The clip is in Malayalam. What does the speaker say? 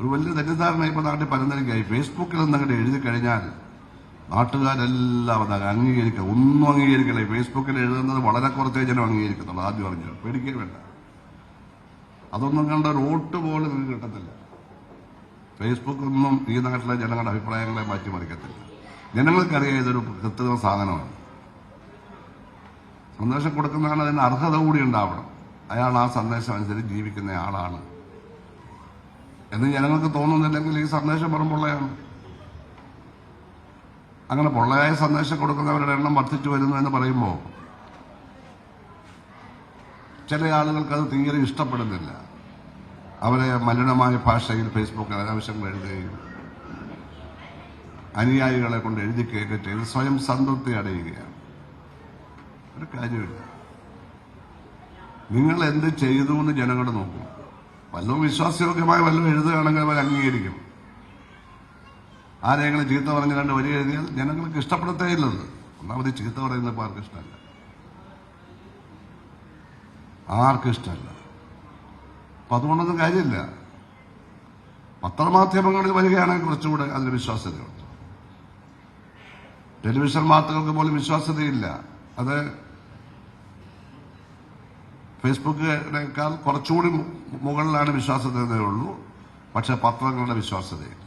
ഒരു വലിയ തെറ്റിദ്ധാരണ ഇപ്പൊ നാട്ടിൽ പരന്നിരിക്കുകയായി ഫേസ്ബുക്കിൽ നിന്ന് അങ്ങോട്ട് എഴുതി കഴിഞ്ഞാൽ നാട്ടുകാരെല്ലാം അത് അംഗീകരിക്കുക ഒന്നും അംഗീകരിക്കില്ല. ഫേസ്ബുക്കിൽ എഴുതുന്നത് വളരെ കുറച്ചേ ജനം അംഗീകരിക്കുന്നുള്ളൂ ആദ്യം അറിഞ്ഞു. പേടിക്കേ വേണ്ട. അതൊന്നും കണ്ട വോട്ട് പോലും നിങ്ങൾക്ക് കിട്ടത്തില്ല. ഫേസ്ബുക്ക് ഒന്നും ഈ നാട്ടിലെ ജനങ്ങളുടെ അഭിപ്രായങ്ങളെ മാറ്റിമറിക്കത്തില്ല. ജനങ്ങൾക്കറിയാം ഇതൊരു കൃത്രിമ സാധനമാണ്. സന്ദേശം കൊടുക്കുന്നതാണ് അതിന് അർഹത കൂടി ഉണ്ടാവണം. അയാൾ ആ സന്ദേശം അനുസരിച്ച് ജീവിക്കുന്ന ആളാണ്. എന്ന് ജനങ്ങൾക്ക് തോന്നുന്നില്ലെങ്കിൽ ഈ സന്ദേശം വെറും പൊള്ളയാണ്. അങ്ങനെ പൊള്ളയായ സന്ദേശം കൊടുക്കുന്നവരുടെ എണ്ണം വർദ്ധിച്ചു വരുന്നു എന്ന് പറയുമ്പോൾ ചില ആളുകൾക്ക് അത് തീരെ ഇഷ്ടപ്പെടുന്നില്ല. അവരെ മലിനമായ ഭാഷയിൽ ഫേസ്ബുക്കിൽ അനാവശ്യം എഴുതുകയും അനുയായികളെ കൊണ്ട് എഴുതിക്കുകയൊക്കെ ചെയ്ത് സ്വയം സംതൃപ്തി അടയുകയാണ്. ഒരു കാര്യമില്ല നിങ്ങൾ എന്ത് ചെയ്തു എന്ന് ജനങ്ങൾ നോക്കും. വല്ലതും വിശ്വാസയോഗ്യമായ വല്ലതും എഴുതുകയാണെങ്കിൽ അവർ അംഗീകരിക്കും. ആരെങ്കിലും ചീത്ത പറഞ്ഞ് കണ്ട് വരി എഴുതിയാൽ ജനങ്ങൾക്ക് ഇഷ്ടപ്പെടത്തേ ഇല്ലത്. ഒന്നാമത് ചീത്ത പറയുന്നപ്പോൾ ആർക്കും ഇഷ്ടമല്ല? ആർക്കും ഇഷ്ടമല്ല? അപ്പൊ അതുകൊണ്ടൊന്നും കാര്യമില്ല. പത്രമാധ്യമങ്ങളിൽ വരികയാണെങ്കിൽ കുറച്ചുകൂടെ അതിന് വിശ്വാസ്യതയുണ്ട്. ടെലിവിഷൻ വാർത്തകൾക്ക് പോലും വിശ്വാസ്യതയില്ല. അത് ഫേസ്ബുക്കിനേക്കാൾ കുറച്ചുകൂടി മു- മുകളിലാണ് വിശ്വാസ്യതയുള്ളൂ പക്ഷെ പത്രങ്ങളുടെ വിശ്വാസ്യതയില്ല